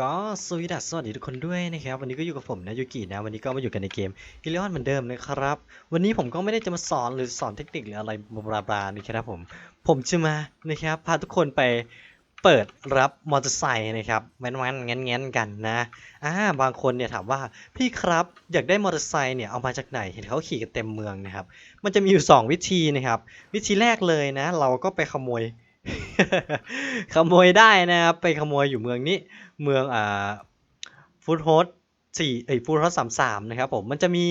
ก็สวีดัสสวัสดีทุกคนด้วยนะครับวันนี้ก็อยู่กับผมนะยูกินะวันนี้ก็มาอยู่กันในเกมฮิลิออนเหมือนเดิมนะครับ วันนี้ผมก็ไม่ได้จะมาสอนหรือสอนเทคนิคหรืออะไรบลาบลาๆนะครับผมผมจะมานะครับพาทุกคนไปเปิดรับมอเตอร์ไซค์นะครับแว้นๆแง้นๆกันนะอ่าบางคนเนี่ยถามว่าพี่ครับอยากได้มอเตอร์ไซค์เนี่ยเอามาจากไหนเห็นเขาขี่กันเต็มเมืองนะครับ มันจะมีอยู่สองวิธีนะครับ วิธีแรกเลยนะ เราก็ไปขโมย ขโมยได้นะครับ ไปขโมยอยู่เมืองนี้ เมืองอ่าฟูดโฮสสี่เอ้ยฟูดโฮสสามสามนะครับผมมันจะมี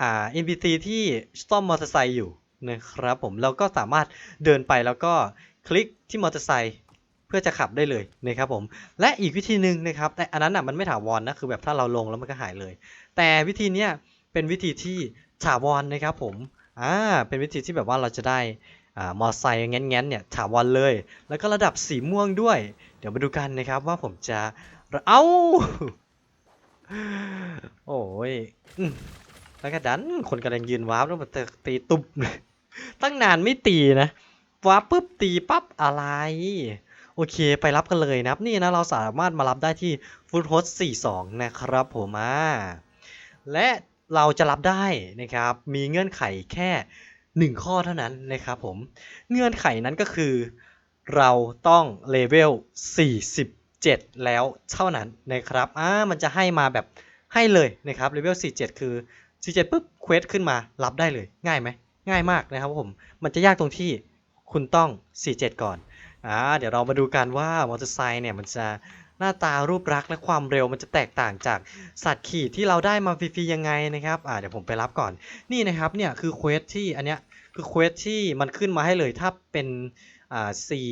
อ่า NPC ที่ซ่อมมอเตอร์ไซค์อยู่นะครับผมเราก็สามารถเดินไปแล้วก็คลิกที่มอเตอร์ไซค์เพื่อจะขับได้เลยนะครับผม และอีกวิธีหนึ่งนะครับ แต่อันนั้นอะมันไม่ถาวรนะคือแบบถ้าเราลงแล้วมันก็หายเลย แต่วิธีเนี้ยเป็นวิธีที่ถาวรนะครับผมอ่าเป็นวิธีที่แบบว่าเราจะได้ มอเตอร์ไซค์แง้นๆเนี่ยถาวรเลย แล้วก็ระดับสีม่วงด้วย เดี๋ยวมาดูกันนะครับว่าผมจะเอ้าโอ้ยอแล้วก็ดันคนกำลังยืนวาร์ปแล้วมาตีตุบตั้งนานไม่ตีนะวาร์ปปุ๊บตีปั๊บอะไร โอเคไปรับกันเลยนะครับ นี่นะเราสามารถมารับได้ที่ Food Host 42 นะครับผมอ่าและเราจะรับได้นะครับ มีเงื่อนไขแค่ 1 ข้อเท่านั้นนะครับผม เงื่อนไขนั้นก็คือ เราต้องเลเวล 47 แล้วเท่านั้นนะครับอ่ามันจะให้มาแบบให้เลยนะครับเลเวล 47 คือ 47ปุ๊บเควสขึ้นมารับได้เลยง่ายไหมง่ายมากนะครับผม มันจะยากตรงที่คุณต้อง 47 ก่อนอ่าเดี๋ยวเรามาดูกันว่ามอเตอร์ไซค์เนี่ยมันจะ หน้าตารูปลักษณ์และความเร็วมันจะแตกต่างจากสัตว์ขี่ที่เราได้มาฟรีๆยังไงนะครับอ่าเดี๋ยวผมไปรับก่อนนี่นะครับเนี่ยคือเควสที่อันเนี้ยคือเควสที่มันขึ้นมาให้เลยถ้าเป็นอ่าสี่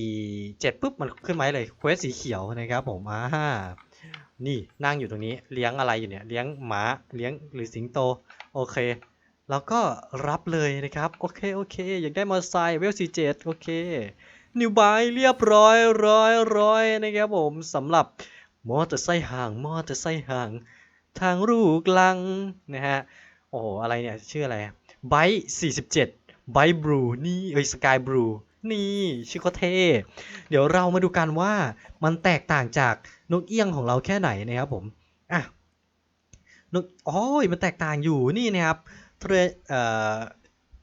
เจ็ดปุ๊บมันขึ้นมาให้เลยเควสสีเขียวนะครับผมอ่านี่นั่งอยู่ตรงนี้เลี้ยงอะไรอยู่เนี่ยเลี้ยงหมาเลี้ยงหรือสิงโตโอเคแล้วก็รับเลยนะครับ โอเค โอเค อยากได้มอเตอร์ไซค์เวลสี่เจ็ดโอเค นิวบายเรียบร้อยร้อยร้อยนะครับผมสำหรับมอเตอร์ไซค์ห่างมอเตอร์ไซค์ห่าง ทางลูกลังนะฮะโอ้อะไรเนี่ยชื่ออะไรไบค์สี่สิบเจ็ดไบค์บลูนี่เอ้ยสกายบลูนี่ชื่อโคตรเท่เดี๋ยวเรามาดูกันว่ามันแตกต่างจากนกเอี้ยงของเราแค่ไหนนะครับผมอะนกโอ้ยมันแตกต่างอยู่นี่นะครับเทรเอ่อ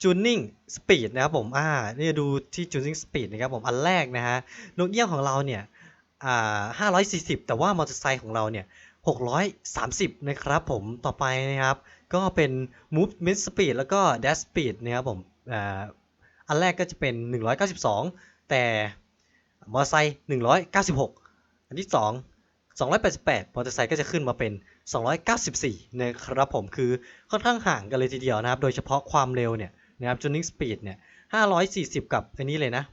จูนิ่งสปีดนะครับผมอ่านี่ดูที่จูนิ่งสปีดนะครับผมอันแรกนะฮะนกเอี้ยงของเราเนี่ยอ่า540 แต่ว่ามอเตอร์ไซค์ของเราเนี่ย630 นะครับผมต่อไปนะครับ ก็เป็น movement speed แล้วก็ dash speed นะครับผมอ่าอันแรกก็จะเป็น 192 แต่มอเตอร์ไซค์196 อันที่ 2 288 มอเตอร์ไซค์ก็จะขึ้นมาเป็น 294 นะครับผมคือค่อนข้างห่างกันเลยทีเดียวนะครับ โดยเฉพาะความเร็วเนี่ย นะครับ tuning speed เนี่ย540 กับอันนี้เลยนะ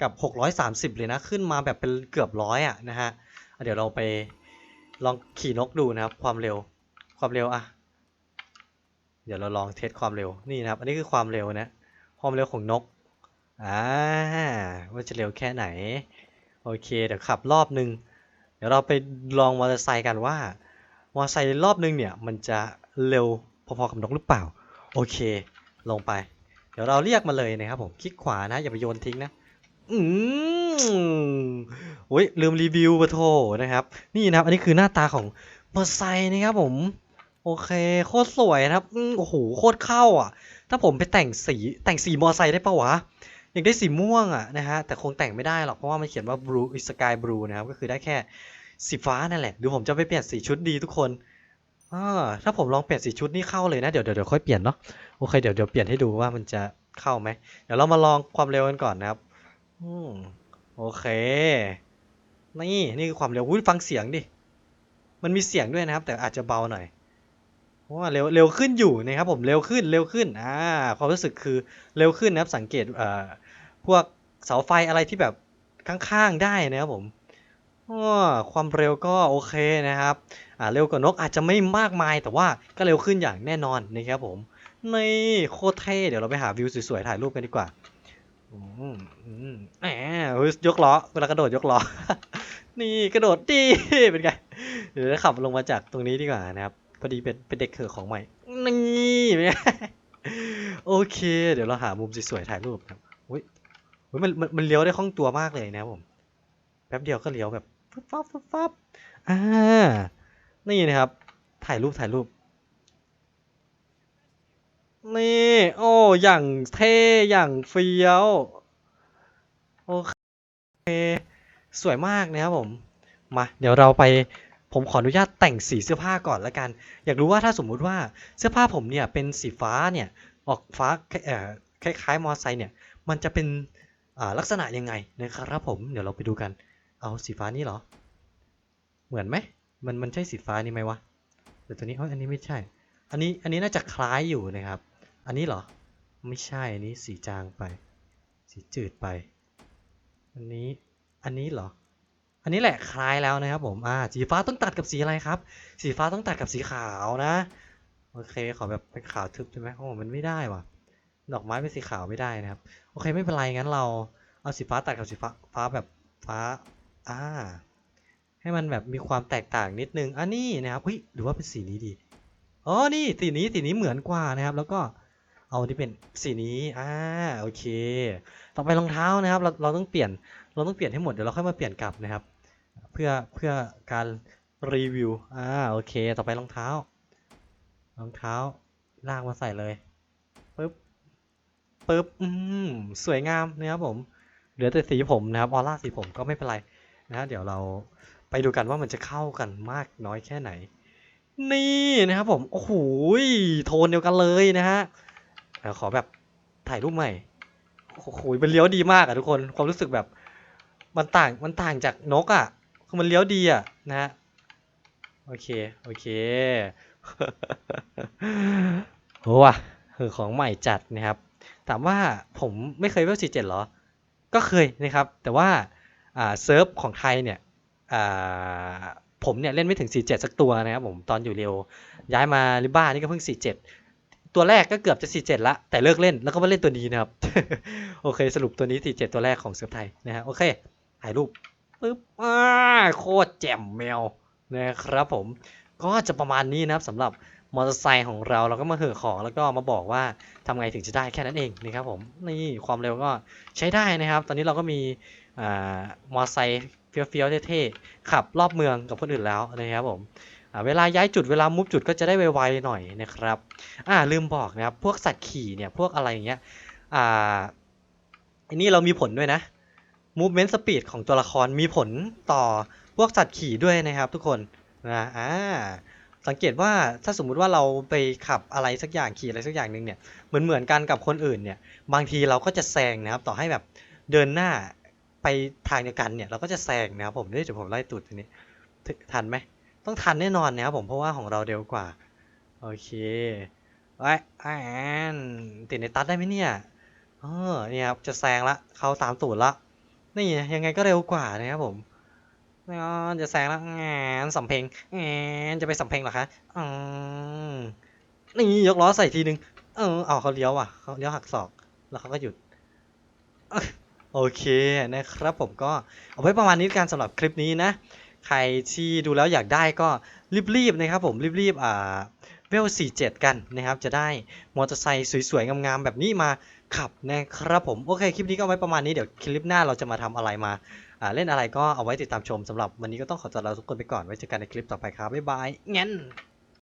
กับ 630 เลยนะ ขึ้นมาแบบเป็นเกือบร้อยอะนะฮะเดี๋ยวเราไปลองขี่นกดูนะครับ ความเร็วความเร็วอะ เดี๋ยวเราลองเทสความเร็วนี่นะครับ อันนี้คือความเร็วนะความเร็วของนกอ่าว่าจะเร็วแค่ไหน โอเค เดี๋ยวขับรอบนึง เดี๋ยวเราไปลองมอเตอร์ไซค์กันว่า มอเตอร์ไซค์รอบนึงเนี่ย มันจะเร็วพอๆกับนกหรือเปล่า โอเค ลงไป เดี๋ยวเราเรียกมาเลยนะครับผม คลิกขวานะ อย่าไปโยนทิ้งนะ อืมโอ้ยลืมรีวิวปะโทนะครับ นี่นะครับ อันนี้คือหน้าตาของมอเตอร์ไซค์นะครับผม โอเค โคตรสวยนะครับโอ้โห โคตรเข้าอะ ถ้าผมไปแต่งสี แต่งสีมอเตอร์ไซค์ได้ปะวะ อยากได้สีม่วงอะนะฮะ แต่คงแต่งไม่ได้หรอก เพราะว่ามันเขียนว่า blue sky blue นะครับ ก็คือได้แค่สีฟ้านั่นแหละ หรือผมจะไปเปลี่ยนสีชุดดีทุกคน อ่าถ้าผมลองเปลี่ยนสีชุดนี่เข้าเลยนะเดี๋ยวเดี๋ยวค่อยเปลี่ยนเนาะโอเคเดี๋ยวเดี๋ยวเปลี่ยนให้ดูว่ามันจะเข้าไหมเดี๋ยวเรามาลองความเร็วกันก่อนนะครับ อืมโอเค นี่นี่คือความเร็วอุ้ยฟังเสียงดิมันมีเสียงด้วยนะครับ แต่อาจจะเบาหน่อยเพราะว่าเร็วเร็วขึ้นอยู่นะครับผมเร็วขึ้นเร็วขึ้นอ่าความรู้สึกคือเร็วขึ้นนะครับสังเกตเอ่อพวกเสาไฟอะไรที่แบบข้างๆได้นะครับผมความเร็วก็โอเคนะครับ เร็วกว่านกอาจจะไม่มากมาย แต่ว่าก็เร็วขึ้นอย่างแน่นอนนะครับผมนี่โคตรเท่เดี๋ยวเราไปหาวิวสวยๆถ่ายรูปกันดีกว่าอืมอืมแหมยกล้อเวลากระโดดยกล้อนี่กระโดดดีเป็นไงเดี๋ยวจะขับลงมาจากตรงนี้ดีกว่านะครับพอดีเป็นเป็นเด็กเขอของใหม่นี่เป็นไงโอเค เดี๋ยวเราหามุมสวยๆถ่ายรูปครับอุ้ยอุ้ยมันมันมันเลี้ยวได้คล่องตัวมากเลยนะผมแป๊บเดียวก็เลี้ยวแบบฟึบฟับฟับอ่า นี่นะครับ ถ่ายรูปถ่ายรูป นี่ โอ้อย่างเท่อย่างเฟี้ยว โอเค สวยมากนะครับผม มา เดี๋ยวเราไปผมขออนุญาตแต่งสีเสื้อผ้าก่อนละกัน อยากรู้ว่าถ้าสมมุติว่าเสื้อผ้าผมเนี่ยเป็นสีฟ้าเนี่ยออกฟ้าคล้ายๆมอไซค์เนี่ยมันจะเป็นลักษณะยังไงนะครับผมเดี๋ยวเราไปดูกัน เอาสีฟ้านี่เหรอ เหมือนไหม มันมันใช่สีฟ้านี่ไหมวะเดี๋ยวตัวนี้อ้ยอันนี้ไม่ใช่ อันนี้อันนี้น่าจะคล้ายอยู่นะครับ อันนี้เหรอ ไม่ใช่ อันนี้สีจางไป สีจืดไป อันนี้ อันนี้เหรอ อันนี้แหละคล้ายแล้วนะครับผมอ่าสีฟ้าต้องตัดกับสีอะไรครับ สีฟ้าต้องตัดกับสีขาวนะ โอเค ขอแบบเป็นขาวทึบใช่ไหมโอ้มันไม่ได้ว่ะ ดอกไม้เป็นสีขาวไม่ได้นะครับ โอเคไม่เป็นไรงั้นเราเอาสีฟ้าตัดกับสีฟ้าฟ้าแบบฟ้า อ่า ให้มันแบบมีความแตกต่างนิดนึงอันนี้นะครับเฮ้ยหรือว่าเป็นสีนี้ดีอ๋อนี่สีนี้สีนี้เหมือนกว่านะครับ แล้วก็เอาที่เป็นสีนี้อ่าโอเค ต่อไปรองเท้านะครับเราเราต้องเปลี่ยนเราต้องเปลี่ยนให้หมดเดี๋ยวเราค่อยมาเปลี่ยนกลับนะครับ เพื่อเพื่อการรีวิวอ่าโอเค ต่อไปรองเท้ารองเท้าลากมาใส่เลยปึ๊บปึ๊บอืมสวยงามนะครับผม เหลือแต่สีผมนะครับออร่าสีผมก็ไม่เป็นไรนะฮะเดี๋ยวเรา ไปดูกันว่ามันจะเข้ากันมากน้อยแค่ไหน นี่นะครับผม โอ้โหโทนเดียวกันเลยนะฮะขอแบบถ่ายรูปใหม่ โอ้โหมันเลี้ยวดีมากอะทุกคน ความรู้สึกแบบ มันต่าง มันต่างจากนกอะคือมันเลี้ยวดีอะนะฮะ โอเค โอเคโอ้ว่ะคือของใหม่จัดนะครับ ถามว่าผมไม่เคยเวล47เหรอ ก็เคยนะครับ แต่ว่าเซิร์ฟของไทยเนี่ย ผมเนี่ยเล่นไม่ถึง 47 สักตัวนะครับผมตอนอยู่เร็ว ย้ายมาลิบ้านี่ก็เพิ่ง 47 ตัวแรกก็เกือบจะ 47 ละ แต่เลิกเล่นแล้วก็มาเล่นตัวนี้นะครับ โอเค สรุปตัวนี้ 47 ตัวแรกของเสือไทยนะฮะโอเคถ่ายรูปปึ๊บอ่าโคตรแจ่มแมวนะครับผมก็จะประมาณนี้นะครับสำหรับ มอเตอร์ไซค์ของเราเราก็มาเห่อของแล้วก็มาบอกว่าทำไงถึงจะได้แค่นั้นเองนะครับผมนี่ความเร็วก็ใช้ได้นะครับ ตอนนี้เราก็มีอมอเตอร์ไซค์เฟี้ยวๆเท่ๆขับรอบเมืองกับคนอื่นแล้วนะครับผมเวลาย้ายจุดเวลามุฟจุดก็จะได้ไวๆหน่อยนะครับอ่าลืมบอกนะครับพวกสัตว์ขี่เนี่ยพวกอะไรอย่างเงี้ยอ่าอันนี้เรามีผลด้วยนะ movement speed ของตัวละครมีผลต่อพวกสัตว์ขี่ด้วยนะครับทุกคนนะอ่า สังเกตว่าถ้าสมมุติว่าเราไปขับอะไรสักอย่างขี่อะไรสักอย่างหนึ่งเนี่ยเหมือนเหมือนกันกับคนอื่นเนี่ยบางทีเราก็จะแซงนะครับต่อให้แบบเดินหน้าไปทางเดียวกันเนี่ยเราก็จะแซงนะครับผมเดี๋ยวผมไล่ตูดทีนี้ทันไหมต้องทันแน่นอนนะครับผมเพราะว่าของเราเร็วกว่าโอเคไว้แอนติดในตัดได้ไหมเนี่ยเออเนี่ยครับจะแซงละเขาตามตูดละนี่ยังไงก็เร็วกว่านะครับผม อ๋อจะแซงแล้วงานสำเพ็งงานจะไปสำเพ็งเหรอคะอืมนี่ยกล้อใส่ทีนึง เออเอาเขาเลี้ยวอะเขาเลี้ยวหักศอก แล้วเขาก็หยุด โอเคนะครับผมก็เอาไว้ประมาณนี้กันสำหรับคลิปนี้นะ ใครที่ดูแล้วอยากได้ก็รีบๆนะครับผมรีบๆอ่าเวล47 กันนะครับ จะได้มอเตอร์ไซค์สวยๆ งามๆ แบบนี้มาขับนะครับผม โอเค คลิปนี้ก็ไว้ประมาณนี้ เดี๋ยวคลิปหน้าเราจะมาทำอะไรมา เล่นอะไรก็เอาไว้ติดตามชมสำหรับวันนี้ก็ต้องขอตัวลาทุกคนไปก่อนไว้เจอกันในคลิปต่อไปครับบ๊ายบายงั้น